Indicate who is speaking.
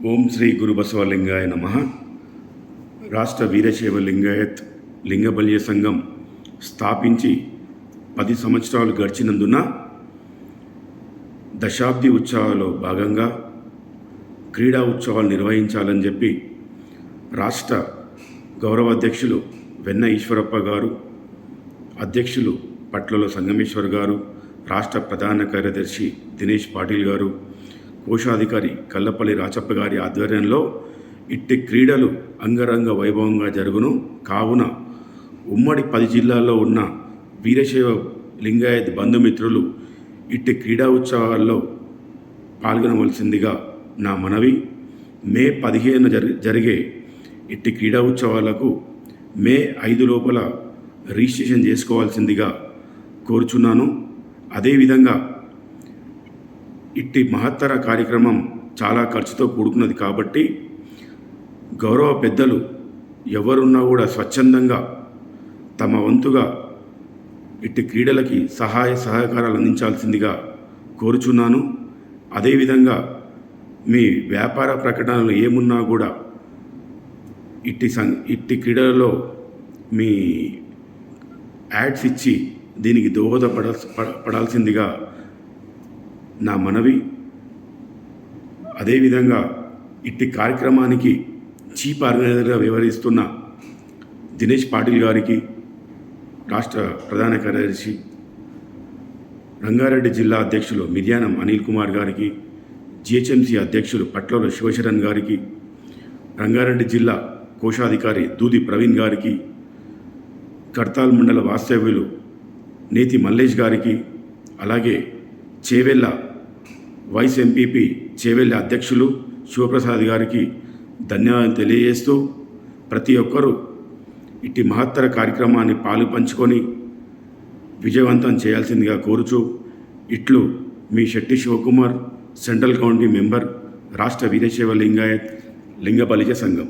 Speaker 1: ఓం శ్రీ గురు బసవలింగాయ నమ. రాష్ట్ర వీరశైవ లింగాయత్ లింగబల్య సంఘం స్థాపించి పది సంవత్సరాలు గడిచినందున దశాబ్ది ఉత్సవాల్లో భాగంగా క్రీడా ఉత్సవాలు నిర్వహించాలని చెప్పి రాష్ట్ర గౌరవ అధ్యక్షులు వెన్న ఈశ్వరప్ప గారు అధ్యక్షులు పట్లలో సంగమేశ్వర్ గారు రాష్ట్ర ప్రధాన కార్యదర్శి దినేష్ పాటిల్ గారు కోశాధికారి కల్లపల్లి రాచప్ప గారి ఆధ్వర్యంలో ఇట్టి క్రీడలు అంగరంగ వైభవంగా జరుగును. కావున ఉమ్మడి పది జిల్లాల్లో ఉన్న వీరశైవ లింగాయత్ బంధుమిత్రులు ఇట్టి క్రీడా ఉత్సవాల్లో పాల్గొనవలసిందిగా నా మనవి. మే పదిహేను జరిగే ఇట్టి క్రీడా ఉత్సవాలకు మే ఐదు లోపల రిజిస్ట్రేషన్ చేసుకోవాల్సిందిగా కోరుచున్నాను. అదేవిధంగా ఇట్టి మహత్తర కార్యక్రమం చాలా ఖర్చుతో కూడుకున్నది కాబట్టి గౌరవ పెద్దలు ఎవరున్నా కూడా స్వచ్ఛందంగా తమ వంతుగా ఇట్టి క్రీడలకి సహాయ సహకారాలు అందించాల్సిందిగా కోరుచున్నాను. అదేవిధంగా మీ వ్యాపార ప్రకటనలు ఏమున్నా కూడా ఇట్టి సం ఇట్టి క్రీడలలో మీ యాడ్స్ ఇచ్చి దీనికి దోహదపడ పడ- పడాల్సిందిగా నా మనవి. అదేవిధంగా ఇట్టి కార్యక్రమానికి చీఫ్ ఆర్గనైజర్గా వ్యవహరిస్తున్న దినేష్ పాటిల్ గారికి రాష్ట్ర ప్రధాన కార్యదర్శి రంగారెడ్డి జిల్లా అధ్యక్షులు మిర్యానం అనిల్ కుమార్ గారికి జిహెచ్ఎంసీ అధ్యక్షులు పట్లలో శివశరణ్ గారికి రంగారెడ్డి జిల్లా కోశాధికారి దూది ప్రవీణ్ గారికి కర్తాల్ మండల వాస్తవ్యులు నేతి మల్లేష్ గారికి అలాగే చేవెళ్ళ వైస్ ఎంపీపీ చేవెళ్ళి అధ్యక్షులు శివప్రసాద్ గారికి ధన్యవాదాలు తెలియజేస్తూ ప్రతి ఒక్కరూ ఇట్టి మహత్తర కార్యక్రమాన్ని పాలు పంచుకొని విజయవంతం చేయాల్సిందిగా కోరుచు ఇట్లు మీ Shetty Shivakumar central county member రాష్ట్ర వీరశైవ లింగాయత్ లింగపలిజ సంఘం.